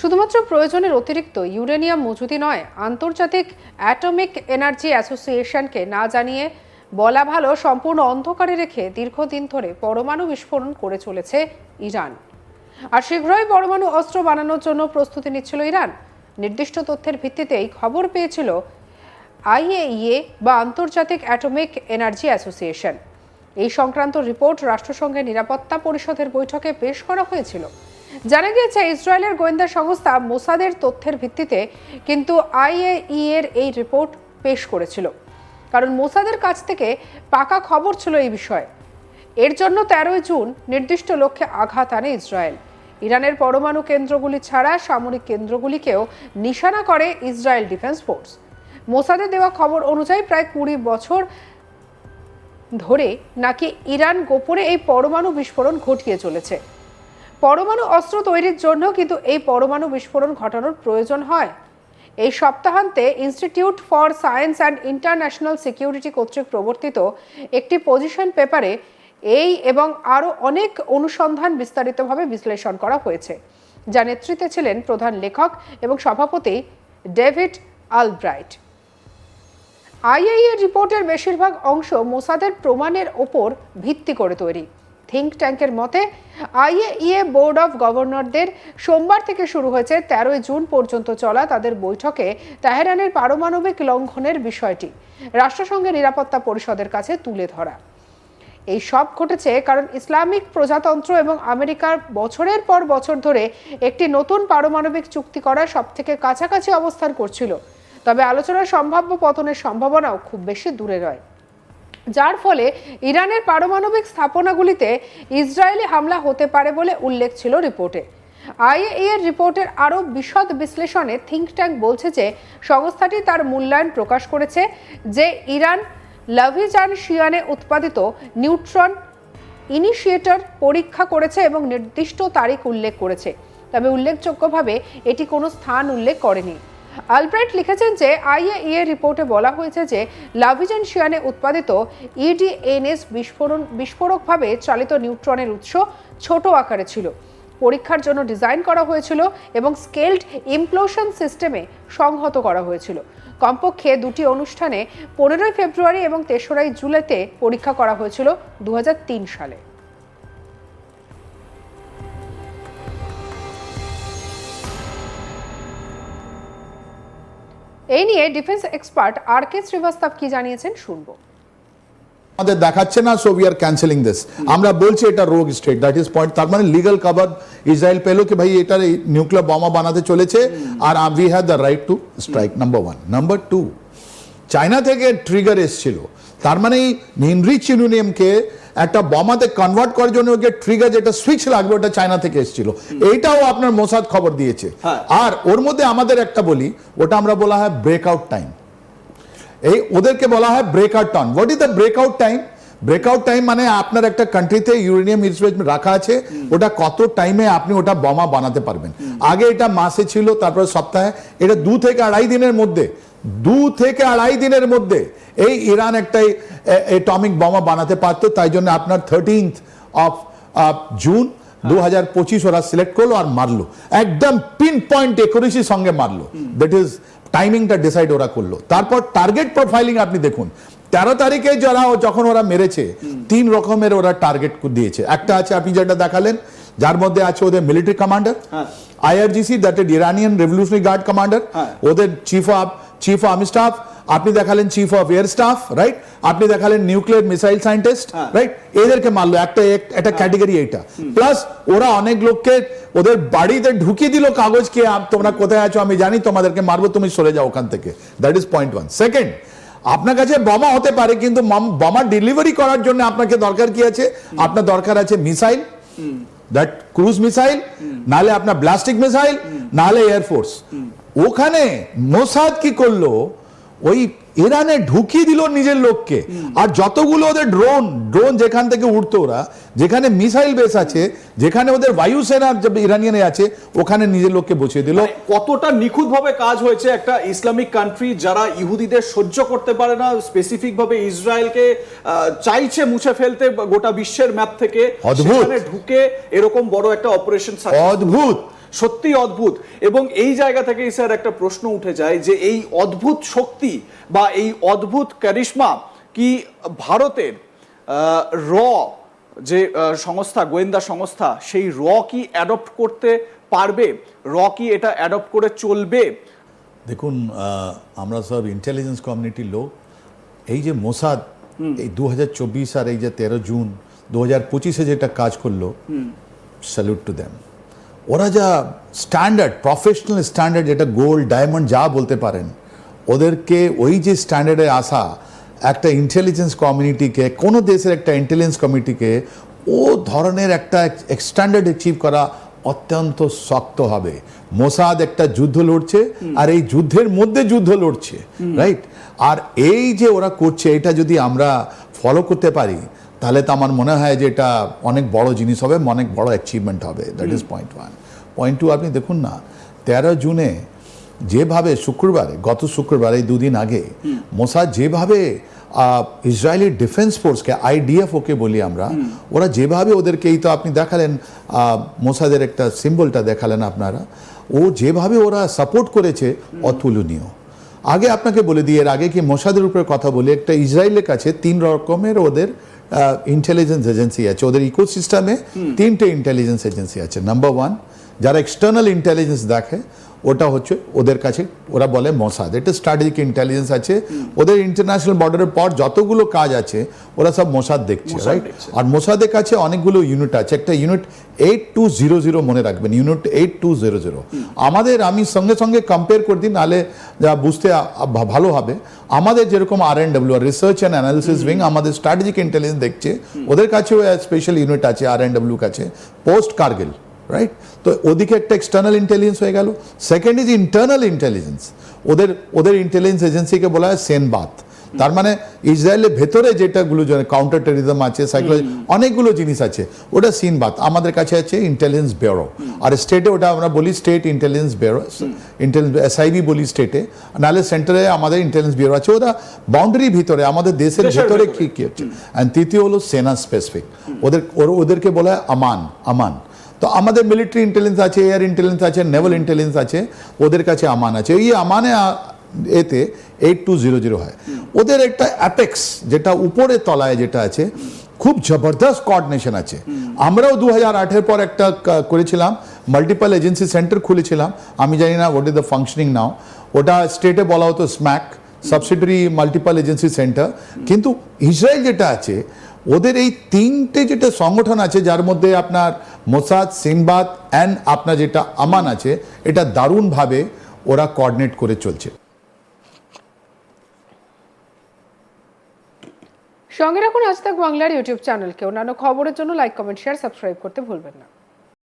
শুধুমাত্র প্রয়োজনের অতিরিক্ত ইউরেনিয়াম মজুদি নয়, আন্তর্জাতিক অ্যাটমিক এনার্জি অ্যাসোসিয়েশনকে না জানিয়ে বলা ভালো, সম্পূর্ণ অন্ধকারে রেখে দীর্ঘদিন ধরে পরমাণু বিস্ফোরণ করে চলেছে ইরান। আর শীঘ্রই পরমাণু অস্ত্র বানানোর জন্য প্রস্তুতি নিচ্ছিল ইরান। নির্দিষ্ট তথ্যের ভিত্তিতে এই খবর পেয়েছিল আইএইএ বা আন্তর্জাতিক অ্যাটমিক এনার্জি অ্যাসোসিয়েশন। এই সংক্রান্ত রিপোর্ট রাষ্ট্রসংঘের নিরাপত্তা পরিষদের বৈঠকে পেশ করা হয়েছিল। জানা গিয়েছে, ইসরায়েলের গোয়েন্দা সংস্থা মোসাদের তথ্যের ভিত্তিতে কিন্তু আইএই এর এই রিপোর্ট পেশ করেছিল। কারণ মোসাদের কাছ থেকে পাকা খবর ছিল এই বিষয়ে। এর জন্য তেরোই জুন নির্দিষ্ট লক্ষ্যে আঘাত আনে ইসরায়েল। ইরানের পরমাণু কেন্দ্রগুলি ছাড়া সামরিক কেন্দ্রগুলিকেও নিশানা করে ইসরায়েল ডিফেন্স ফোর্স। মোসাদে দেওয়া খবর অনুযায়ী প্রায় কুড়ি বছর ধরে নাকি ইরান গোপনে এই পরমাণু বিস্ফোরণ ঘটিয়ে চলেছে। পরমাণু অস্ত্র তৈরির জন্য কিন্তু এই পরমাণু বিস্ফোরণ ঘটানোর প্রয়োজন হয়। এই সপ্তাহান্তে institute for science and international security কর্তৃক প্রবর্তিত একটি পজিশন পেপারে এই এবং আরও অনেক অনুসন্ধান বিস্তারিতভাবে বিশ্লেষণ করা হয়েছে। যা নেতৃত্বে ছিলেন প্রধান লেখক এবং সভাপতি ডেভিড আলব্রাইট। আইআইএ রিপোর্টের বেশিরভাগ অংশ মোসাদের প্রমাণের ওপর ভিত্তি করে তৈরি। থিঙ্ক ট্যাঙ্কের মতে, আইএইএ বোর্ড অফ গভর্নরদের সোমবার থেকে শুরু হয়েছে তেরোই জুন পর্যন্ত চলা তাদের বৈঠকে তেহরানের পারমাণবিক লঙ্ঘনের বিষয়টি রাষ্ট্রসংঘের নিরাপত্তা পরিষদের কাছে তুলে ধরা। এই সব ঘটেছে কারণ ইসলামিক প্রজাতন্ত্র এবং আমেরিকার বছরের পর বছর ধরে একটি নতুন পারমাণবিক চুক্তি করার সব থেকে কাছাকাছি অবস্থান করছিল। তবে আলোচনার সম্ভাব্য পতনের সম্ভাবনাও খুব বেশি দূরে নয়। যার ফলে ইরানের পারমাণবিক স্থাপনাগুলিতে ইসরায়েলি হামলা হতে পারে বলে উল্লেখ ছিল রিপোর্টে। আইএ এর রিপোর্টের আরও বিশদ বিশ্লেষণে থিঙ্ক ট্যাঙ্ক বলছে যে সংস্থাটি তার মূল্যায়ন প্রকাশ করেছে যে ইরান লাভিজান শিয়ানে উৎপাদিত নিউট্রন ইনিশিয়েটর পরীক্ষা করেছে এবং নির্দিষ্ট তারিখ উল্লেখ করেছে। তবে উল্লেখযোগ্যভাবে এটি কোনো স্থান উল্লেখ করেনি। আলব্রাইট লিখেছেন যে আইএইএ রিপোর্টে বলা হয়েছে যে লাভিজান শিয়ানে উৎপাদিত E ইডিএনএস বিস্ফোরণ বিস্ফোরকভাবে চালিত নিউট্রনের উৎস ছোট আকারে ছিল। পরীক্ষার জন্য ডিজাইন করা হয়েছিল এবং স্কেলড ইমপ্লোশন সিস্টেমে সংহত করা হয়েছিল। কমপক্ষে দুটি অনুষ্ঠানে পনেরোই ফেব্রুয়ারি এবং তেসরাই জুলাইতে পরীক্ষা করা হয়েছিল দু হাজার তিন সালে। এই নিয়ে defence expert R K Srivastava কি জানিয়েছেন শুনব। আমাদের দেখাচ্ছে না so we are cancelling this আমরা বলছি এটা রোগ স্টেট দ্যাট ইজ পয়েন্ট তার মানে লিগাল কভার ইসরায়েল পেল কি ভাই, এটার নিউক্লিয়ার বোমা বানাতে চলেছে, আর we have the right to strike number one number two China থেকে ট্রিগার এসছিল, তার মানে ইনরিচ ইউরেনিয়ামকে একটা বোমাতে কনভার্ট করার জন্য ওকে ট্রিগার যেটা সুইচ লাগবে ওটা চায়না থেকে এসেছিল। এইটাও আপনার মোসাদ খবর দিয়েছে। হ্যাঁ। আর ওর মধ্যে আমাদের একটা বলি ওটা আমরা বলা হয় ব্রেকআউট টাইম এই ওদেরকে বলা হয় breakout time what is the breakout time breakout time মানে আপনার একটা কান্ট্রিতে ইউরেনিয়াম রিসোর্স রাখা আছে ওটা কত টাইমে আপনি ওটা বোমা বানাতে পারবেন। আগে এটা মাসে ছিল তারপরে সপ্তাহে এটা দু থেকে আড়াই দিনের মধ্যে দু থেকে আড়াই দিনের মধ্যে এই ইরান একটা এটমিক বোমা বানাতে পারতো। তাই জন্য আপনার থার্টিন্থ অফ জুন দু হাজার পঁচিশ ওরা সিলেক্ট করল আর মারলো। একদম পিন পয়েন্ট একুরেসির সঙ্গে মারলো। দ্যাট ইজ টাইমিংটা ডিসাইড ওরা করল। তারপর টার্গেট প্রোফাইলিং আপনি দেখুন। তেরো তারিখে যারা যখন ওরা মেরেছে তিন রকমের ওরা টার্গেট দিয়েছে। একটা আছে আপনি যেটা দেখালেন যার মধ্যে আছে ওদের military commander. IRGC that Iranian revolutionary guard commander. ওদের chief of chief army staff আপনি দেখালেন chief of air staff right আপনি দেখালেন নিউক্লিয়ার মিসাইল সায়েন্টিস্ট। রাইট এদেরকে মারলো একটা একটা ক্যাটেগরি এইটা। প্লাস ওরা অনেক লোককে ওদের বাড়িতে ঢুকিয়ে দিল কাগজ কে তোমরা কোথায় আছো আমি জানি তোমাদেরকে মারবো তুমি সরে যাও ওখান থেকে। That is point one second আপনার কাছে বোমা হতে পারে কিন্তু বোমা ডেলিভারি করার জন্য আপনাকে দরকার কি আছে? আপনার দরকার আছে মিসাইল দ্যাট ক্রুজ মিসাইল নালে আপনার ব্লাস্টিক মিসাইল নালে এয়ারফোর্স ওখানে মোসাদ কি করল? ওই ইরানে ঢুকিয়ে দিল নিজের লোককে। আর যতগুলো ওদের ড্রোন ড্রোন যেখান থেকে উঠতো ওরা যেখানে মিসাইল বেস আছে যেখানে ওদের বায়ুসেনা ইরানিয়ানে আছে ওখানে নিজের লোককে বসিয়ে দিল। মানে কতটা নিখুঁতভাবে কাজ হয়েছে একটা ইসলামিক কান্ট্রি যারা ইহুদিদের সহ্য করতে পারে না স্পেসিফিক ভাবে ইসরায়েলকে চাইছে মুছে ফেলতে গোটা বিশ্বের ম্যাপ থেকে। ঢুকে এরকম বড় একটা অপারেশন অদ্ভুত। সত্যি অদ্ভুত। এবং এই জায়গা থেকেই স্যার একটা প্রশ্ন উঠে যায় যে এই অদ্ভুত শক্তি বা এই অদ্ভুত ক্যারিশমা কি ভারতের র যে সংস্থা গোয়েন্দা সংস্থা সেই র কি অ্যাডপ্ট করতে পারবে? র কি এটা অ্যাডপ্ট করে চলবে? দেখুন আমরা সব ইন্টেলিজেন্স কমিউনিটির লোক। এই যে মোসাদ এই দু হাজার চব্বিশ আর এই যে তেরো জুন দু হাজার পঁচিশে যেটা কাজ করল স্যালুট টু দেম ওরা যা স্ট্যান্ডার্ড প্রফেশনাল স্ট্যান্ডার্ড যেটা গোল্ড ডায়মন্ড যা বলতে পারেন ওদেরকে ওই যে স্ট্যান্ডার্ডে আসা একটা ইন্টেলিজেন্স কমিউনিটিকে কোনো দেশের একটা ইন্টেলিজেন্স কমিউনিটিকে ও ধরনের একটা স্ট্যান্ডার্ড অ্যাচিভ করা অত্যন্ত শক্ত হবে। মোসাদ একটা যুদ্ধ লড়ছে আর এই যুদ্ধের মধ্যে যুদ্ধ লড়ছে রাইট আর এই যে ওরা করছে এটা যদি আমরা ফলো করতে পারি তাহলে তো আমার মনে হয় যে এটা অনেক বড় জিনিস হবে, অনেক বড় অ্যাচিভমেন্ট হবে। That is point one point two আপনি দেখুন না, তেরো জুনে যেভাবে শুক্রবারে, গত শুক্রবার, এই দুদিন আগে মোসাদ যেভাবে ইসরায়েলি ডিফেন্স ফোর্সকে আইডিএফ ওকে বলি আমরা, ওরা যেভাবে ওদেরকে এই তো আপনি দেখালেন মোসাদের একটা সিম্বলটা দেখালেন আপনারা, ও যেভাবে ওরা সাপোর্ট করেছে, অতুলনীয়। আগে আপনাকে বলে দিই, এর আগে কি মোসাদের উপরে কথা বলি, একটা ইসরায়েলের কাছে তিন রকমের ওদের ইন্টেলিজেন্স এজেন্সি আছে। ওদের ইকোসিস্টেমে তিনটে ইন্টেলিজেন্স এজেন্সি আছে। নাম্বার ওয়ান যারা এক্সটার্নাল ইন্টেলিজেন্স দেখে ওটা হচ্ছে ওদের কাছে ওরা বলে মোসাদ। এটা স্ট্র্যাটেজিক ইন্টেলিজেন্স আছে। ওদের ইন্টারন্যাশনাল বর্ডারের পর যতগুলো কাজ আছে ওরা সব মোসাদ দেখছে রাইট আর মোসাদের কাছে অনেকগুলো ইউনিট আছে। একটা unit eight two zero zero মনে রাখবেন unit eight two zero zero আমাদের আমি সঙ্গে সঙ্গে কম্পেয়ার করে দিই নাহলে যা বুঝতে ভালো হবে। আমাদের যেরকম আর এন ডাব্লিউ আর রিসার্চ অ্যান্ড অ্যানালিসিস উইং আমাদের স্ট্র্যাটেজিক ইন্টেলিজেন্স দেখছে। ওদের কাছেও স্পেশাল ইউনিট আছে আর এন ডাব্লিউ কাছে পোস্ট কার্গিল রাইট তো ওদিকে একটা এক্সটার্নাল ইন্টেলিজেন্স হয়ে গেল। সেকেন্ড ইজ ইন্টারনাল ইন্টেলিজেন্স ওদের ওদের ইন্টেলিজেন্স এজেন্সিকে বলা হয় সেন সেনবাত তার মানে ইসরায়েলের ভেতরে যেটাগুলো কাউন্টার টেরিজম আছে সাইকোলজি অনেকগুলো জিনিস আছে। ওটা সিনবাত আমাদের কাছে আছে ইন্টেলিজেন্স ব্যুরো আর স্টেটে ওটা আমরা বলি state intelligence bureau intelligence SIB বলি স্টেটে নাহলে সেন্টারে আমাদের ইন্টেলিজেন্স ব্যুরো আছে। ওরা বাউন্ডারি ভিতরে আমাদের দেশের ভেতরে। কি কি হচ্ছে? অ্যান্ড তৃতীয় হলো সেনা স্পেসিফিক ওদের ওর- ওদেরকে বলা হয় আমান আমান তো আমাদের মিলিটারি ইন্টেলিজেন্স আছে এয়ার ইন্টেলিজেন্স আছে নেভাল ইন্টেলিজেন্স আছে, ওদের কাছে আমান আছে। এই আমানে এতে এইট টু জিরো জিরো হয়। ওদের একটা অ্যাপেক্স যেটা উপরে তলায় যেটা আছে, খুব জবরদস্ত কোঅর্ডিনেশন আছে। আমরাও দু হাজার আটের পর একটা করেছিলাম মাল্টিপল এজেন্সি সেন্টার খুলেছিলাম। আমি জানি না what is the functioning now ওটা স্টেটে বলা হতো SMAC subsidiary multiple agency centre কিন্তু ইসরায়েল যেটা আছে ওদের এই তিনটে যেটা সংগঠন আছে, যার মধ্যে আপনার মোসাদ সিমবাদ অ্যান্ড আপনার যেটা আমান আছে, এটা দারুণভাবে ওরা কোঅর্ডিনেট করে চলছে। সঙ্গে রাখুন আজ বাংলার ইউটিউব চ্যানেলকে অন্যান্য খবরের জন্য লাইক কমেন্ট শেয়ার সাবস্ক্রাইব করতে ভুলবেন না।